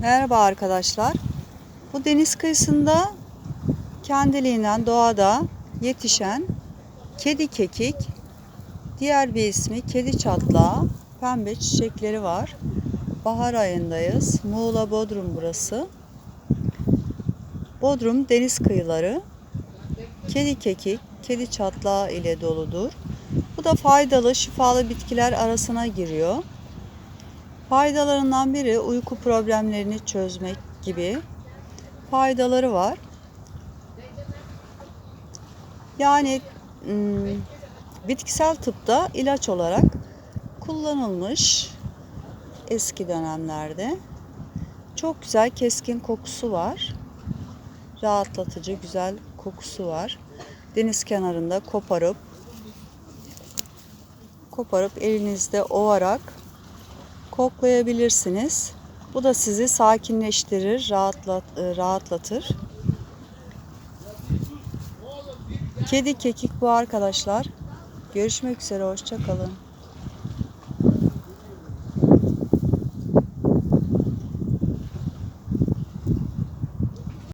Merhaba arkadaşlar. Bu deniz kıyısında kendiliğinden doğada yetişen kedi kekik, diğer bir ismi kedi çatlağı, pembe çiçekleri var. Bahar ayındayız. Muğla Bodrum burası. Bodrum deniz kıyıları kedi kekik, kedi çatlağı ile doludur. Bu da faydalı, şifalı bitkiler arasına giriyor. Faydalarından biri uyku problemlerini çözmek gibi faydaları var. Yani bitkisel tıpta ilaç olarak kullanılmış eski dönemlerde. Çok güzel keskin kokusu var. Rahatlatıcı güzel kokusu var. Deniz kenarında koparıp koparıp elinizde ovarak koklayabilirsiniz. Bu da sizi sakinleştirir, rahatlat, e, rahatlatır. Kedi kekik bu arkadaşlar. Görüşmek üzere, hoşça kalın.